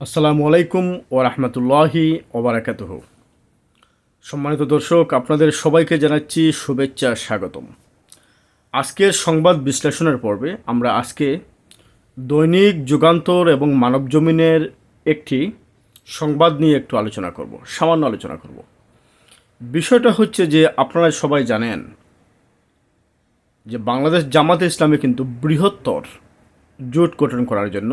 আসসালামু আলাইকুম ও রহমতুল্লাহি ওবরাকাতুহ সম্মানিত দর্শক, আপনাদের সবাইকে জানাচ্ছি শুভেচ্ছা, স্বাগতম। আজকের সংবাদ বিশ্লেষণের পর্বে আমরা আজকে দৈনিক যুগান্তর এবং মানবজমিনের একটি সংবাদ নিয়ে একটু আলোচনা করব, সামান্য আলোচনা করব। বিষয়টা হচ্ছে যে, আপনারা সবাই জানেন যে, বাংলাদেশ জামাতে ইসলামী কিন্তু বৃহত্তর জোট গঠন করার জন্য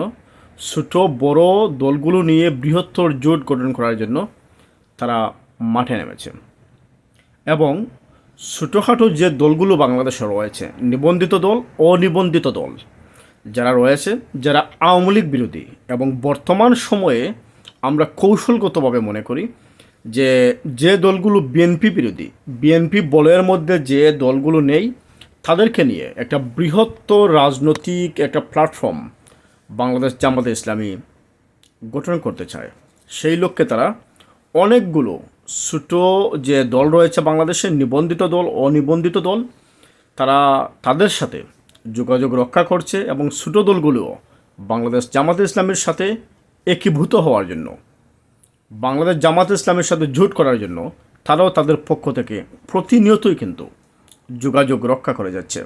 ছোট, বড় দলগুলো নিয়ে বৃহত্তর জোট গঠন করার জন্য তারা মাঠে নেমেছে। এবং ছোটোখাটো যে দলগুলো বাংলাদেশে রয়েছে, নিবন্ধিত দল, অনিবন্ধিত দল, যারা রয়েছে, যারা আওয়ামী লীগ বিরোধী এবং বর্তমান সময়ে আমরা কৌশলগতভাবে মনে করি যে যে দলগুলো বিএনপি বিরোধী, বিএনপি বলয়ের মধ্যে যে দলগুলো নেই, তাদেরকে নিয়ে একটা বৃহত্তর রাজনৈতিক একটা প্ল্যাটফর্ম বাংলাদেশ জামাতে ইসলামী গঠন করতে চায়। সেই লক্ষ্যে তারা অনেকগুলো ছোটো যে দল রয়েছে বাংলাদেশের নিবন্ধিত দল, অনিবন্ধিত দল, তারা তাদের সাথে যোগাযোগ রক্ষা করছে এবং ছোটো দলগুলোও বাংলাদেশ জামাতে ইসলামের সাথে একীভূত হওয়ার জন্য, বাংলাদেশ জামাতে ইসলামের সাথে জোট করার জন্য তারাও তাদের পক্ষ থেকে প্রতিনিয়তই কিন্তু যোগাযোগ রক্ষা করে যাচ্ছে।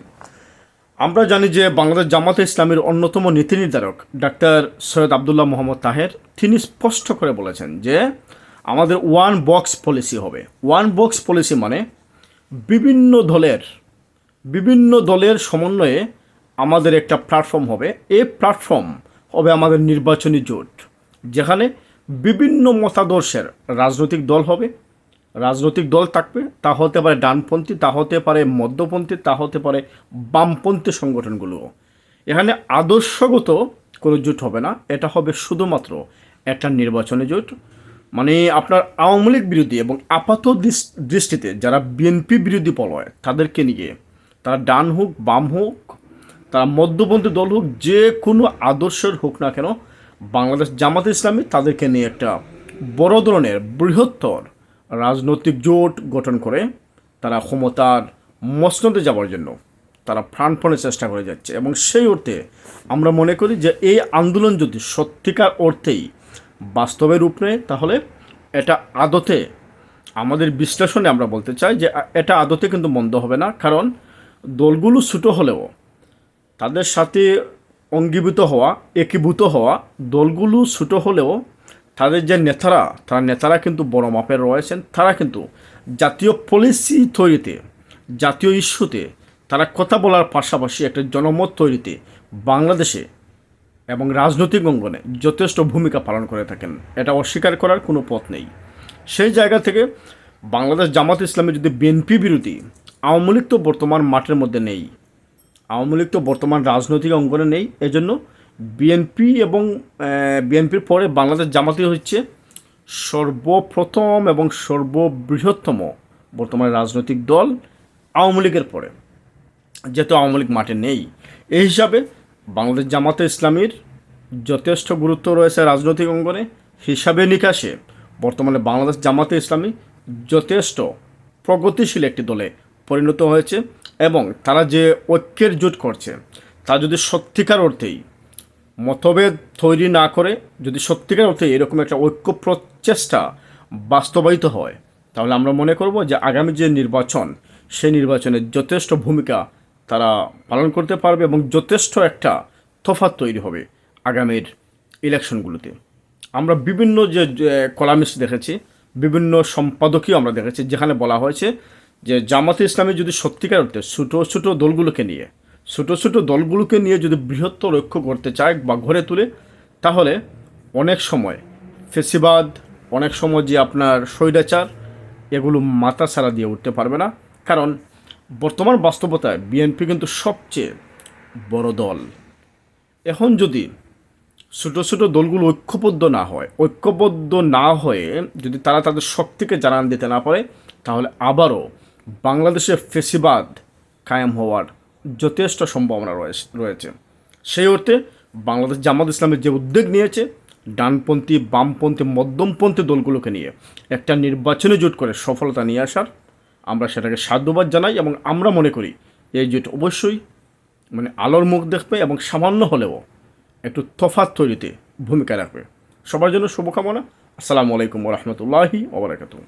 আমরা জানি যে বাংলাদেশ জামাতে ইসলামের অন্যতম নীতি নির্ধারক ডাক্তার সৈয়দ আবদুল্লাহ মোহাম্মদ তাহের, তিনি স্পষ্ট করে বলেছেন যে আমাদের ওয়ান বক্স পলিসি হবে। ওয়ান বক্স পলিসি মানে বিভিন্ন দলের বিভিন্ন দলের সমন্বয়ে আমাদের একটা প্ল্যাটফর্ম হবে। এই প্ল্যাটফর্ম হবে আমাদের নির্বাচনী জোট, যেখানে বিভিন্ন মতাদর্শের রাজনৈতিক দল হবে রাজনৈতিক দল থাকবে, তা হতে পারে ডানপন্থী, তা হতে পারে মধ্যপন্থী, তা হতে পারে বামপন্থী সংগঠনগুলোও এখানে আদর্শগত কোনো জোট হবে না, এটা হবে শুধুমাত্র একটা নির্বাচনী জোট। মানে আপনার আওয়ামী লীগ বিরোধী এবং আপাত দৃষ- দৃষ্টিতে যারা বিএনপি বিরোধী পলয় তাদেরকে নিয়ে তারা ডান হোক, বাম হোক, তারা মধ্যপন্থী দল হোক, যে কোনো আদর্শের হোক না কেন, বাংলাদেশ জামাত ইসলামী তাদেরকে নিয়ে একটা বড় ধরনের বৃহত্তর রাজনৈতিক জোট গঠন করে তারা ক্ষমতার মসনদে যাওয়ার জন্য তারা প্রাণপণে চেষ্টা করে যাচ্ছে। এবং সেই অর্থে আমরা মনে করি যে এই আন্দোলন যদি সত্যিকার অর্থেই বাস্তবে রূপ নেয়, তাহলে এটা আদতে আমাদের বিশ্লেষণে আমরা বলতে চাই যে এটা আদতে কিন্তু মন্দ হবে না। কারণ দলগুলো ছোটো হলেও তাদের সাথে অঙ্গীভূত হওয়া, একীভূত হওয়া দলগুলো ছোটো হলেও তাদের যে নেতারা, তারা নেতারা কিন্তু বড় মাপের রয়েছেন। তারা কিন্তু জাতীয় পলিসি তৈরিতে, জাতীয় ইস্যুতে, তারা কথা বলার পাশাপাশি একটা জনমত তৈরিতে বাংলাদেশে এবং রাজনৈতিক অঙ্গনে যথেষ্ট ভূমিকা পালন করে থাকেন। এটা অস্বীকার করার কোনো পথ নেই। সেই জায়গা থেকে বাংলাদেশ জামাত ইসলামী যদি বিএনপি বিরোধী, আওয়ামী লীগ তো বর্তমান মাঠের মধ্যে নেই। আওয়ামী লীগ তো বর্তমান রাজনৈতিক অঙ্গনে নেই। এজন্য বিএনপি এবং বিএনপির পরে বাংলাদেশ জামাতি হচ্ছে সর্বপ্রথম এবং সর্ববৃহত্তম বর্তমান রাজনৈতিক দল আওয়ামী লীগের পরে। যেহেতু আওয়ামী লীগ মাঠে নেই, এই হিসাবে বাংলাদেশ জামাতে ইসলামীর যথেষ্ট গুরুত্ব রয়েছে রাজনৈতিক অঙ্গনে। হিসাবে নিকাশে বর্তমানে বাংলাদেশ জামাতে ইসলামী যথেষ্ট প্রগতিশীল একটি দলে পরিণত হয়েছে এবং তারা যে ঐক্যের জোট করছে, তা যদি সত্যিকার অর্থেই মতভেদ তৈরি না করে যদি সত্যিকার অর্থে এরকম একটা ঐক্য প্রচেষ্টা বাস্তবায়িত হয়, তাহলে আমরা মনে করব যে আগামী যে নির্বাচন, সেই নির্বাচনে যথেষ্ট ভূমিকা তারা পালন করতে পারবে এবং যথেষ্ট একটা তফাৎ তৈরি হবে আগামীর ইলেকশনগুলোতে। আমরা বিভিন্ন যে কলামিস্ট দেখেছি, বিভিন্ন সম্পাদকীয় আমরা দেখেছি, যেখানে বলা হয়েছে যে জামাতে ইসলামী যদি সত্যিকার অর্থে ছোটো ছোটো দলগুলোকে নিয়ে ছোটো ছোটো দলগুলোকে নিয়ে যদি বৃহত্তর ঐক্য করতে চায় বা ঘরে তুলে, তাহলে অনেক সময় ফেসিবাদ, অনেক সময় যে আপনার স্বৈরাচার, এগুলো মাথা ছাড়া দিয়ে উঠতে পারবে না। কারণ বর্তমান বাস্তবতায় বিএনপি কিন্তু সবচেয়ে বড় দল। এখন যদি ছোটো ছোটো দলগুলো ঐক্যবদ্ধ না হয়, ঐক্যবদ্ধ না হয়ে যদি তারা তাদের শক্তিকে জানান দিতে না পারে, তাহলে আবারও বাংলাদেশে ফেসিবাদ কায়েম হওয়ার যথেষ্ট সম্ভাবনা রয়েছে রয়েছে। সেই অর্থে বাংলাদেশ জামাত ইসলামের যে উদ্যোগ নিয়েছে, ডানপন্থী, বামপন্থী, মধ্যমপন্থী দলগুলোকে নিয়ে একটা নির্বাচনী জোট করে সফলতা নিয়ে আসার আমরা সেটাকে সাধুবাদ জানাই এবং আমরা মনে করি এই জোট অবশ্যই মানে আলোর মুখ দেখবে এবং সামান্য হলেও একটু তফাৎ তৈরিতে ভূমিকা রাখবে। সবার জন্য শুভকামনা। আসসালামু আলাইকুম রহমতুল্লাহি ওবরাকাতুহ